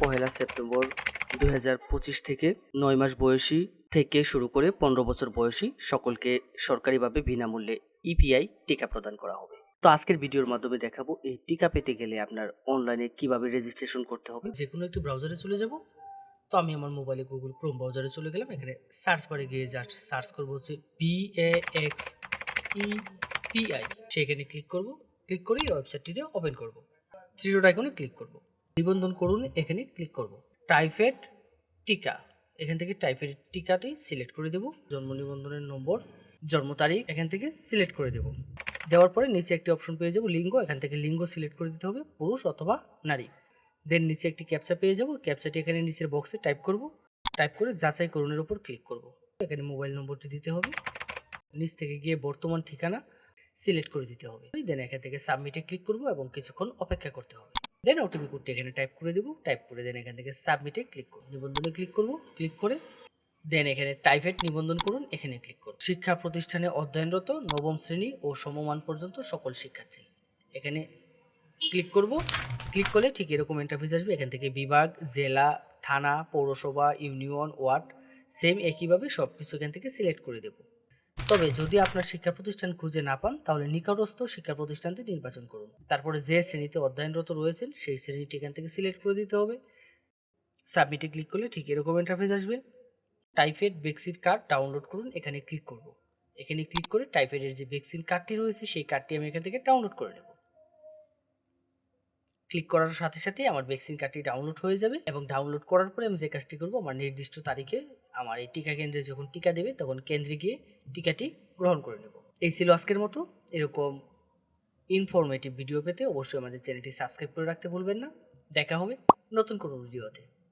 পহেলা September দুই হাজার পঁচিশ থেকে নয় মাস বয়সী থেকে শুরু করে পনেরো বছর বয়সী সকলকে সরকারিভাবে বিনামূল্যে ইপিআই টিকা প্রদান করা হবে। তো আজকের ভিডিওর মাধ্যমে দেখাবো এই টিকা পেতে গেলে আপনার অনলাইনে কীভাবে রেজিস্ট্রেশন করতে হবে। যে কোনো একটি ব্রাউজারে চলে যাব। তো আমি আমার মোবাইলে গুগল ক্রোম ব্রাউজারে চলে গেলাম। এখানে সার্চ বারে গিয়ে জাস্ট সার্চ করব হচ্ছে B A X E PI সেখানে ক্লিক করব। ক্লিক করে এই ওয়েবসাইটটিতে ওপেন করব। থ্রি ডট আইকনে ক্লিক করব। নিবন্ধন করুন, এখানে ক্লিক করব। টাইফয়েড টিকা। এখান থেকে টাইফয়েড টিকাটি সিলেক্ট করে দেব। জন্ম নিবন্ধনের নম্বর, জন্ম তারিখ এখান থেকে সিলেক্ট করে দেব। দেওয়ার পরে নিচে একটি অপশন পেয়ে যাব, লিঙ্গ। এখান থেকে লিঙ্গ সিলেক্ট করে দিতে হবে, পুরুষ অথবা নারী। দেন নিচে একটি ক্যাপচা পেয়ে যাব ক্যাপচাটি এখানে নিচের বক্সে টাইপ করব। টাইপ করে যাচাই করুনের উপর ক্লিক করব। এখানে মোবাইল নম্বরটি দিতে হবে। নিচ থেকে গিয়ে বর্তমান ঠিকানা সিলেক্ট করে দিতে হবে। দেন এখান থেকে সাবমিটে ক্লিক করব এবং কিছুক্ষণ অপেক্ষা করতে হবে। দেন ওটিপি কোডটি এখানে টাইপ করে দেবো। টাইপ করে দেন এখান থেকে সাবমিটে ক্লিক করুন। নিবন্ধনে ক্লিক করব। ক্লিক করে দেন এখানে টাইফয়েড নিবন্ধন করুন, এখানে ক্লিক করুন। শিক্ষা প্রতিষ্ঠানে অধ্যয়নরত নবম শ্রেণি ও সমমান পর্যন্ত সকল শিক্ষার্থী। এখানে ক্লিক করব। ক্লিক করলে ঠিক এরকম ইন্টারফেস আসবে। এখান থেকে বিভাগ, জেলা, থানা, পৌরসভা ইউনিয়ন ওয়ার্ড সেম একইভাবে সব কিছু এখান থেকে সিলেক্ট করে দেব। তবে যদি আপনার শিক্ষা প্রতিষ্ঠান খুঁজে না পান, তাহলে নিকটস্থ শিক্ষা প্রতিষ্ঠানটি নির্বাচন করুন। তারপরে যে শ্রেণীতে অধ্যয়নরত রয়েছেন, সেই শ্রেণীটি এখান থেকে সিলেক্ট করে দিতে হবে। সাবমিটে ক্লিক করলে ঠিক এরকম ইন্টারফেস আসবে। টাইফেড ভ্যাকসিন কার্ড ডাউনলোড করুন, এখানে ক্লিক করব। এখানে ক্লিক করে টাইফেডের যে ভ্যাকসিন কার্ডটি রয়েছে, সেই কার্ডটি আমি এখান থেকে ডাউনলোড করে নেব। ক্লিক করার সাথে সাথে আমার ভ্যাকসিন কার্ডটি ডাউনলোড হয়ে যাবে এবং ডাউনলোড করার পরে আমি যে কাজটি করব, আমার নির্দিষ্ট তারিখে আমার এই টিকা কেন্দ্রে যখন টিকা দেবে, তখন কেন্দ্রে গিয়ে টিকাটি গ্রহণ করে নেব। এই ছিল আজকের মতো। এরকম ইনফরমেটিভ ভিডিও পেতে অবশ্যই আমাদের চ্যানেলটি সাবস্ক্রাইব করে রাখতে ভুলবেন না। দেখা হবে নতুন কোনো ভিডিওতে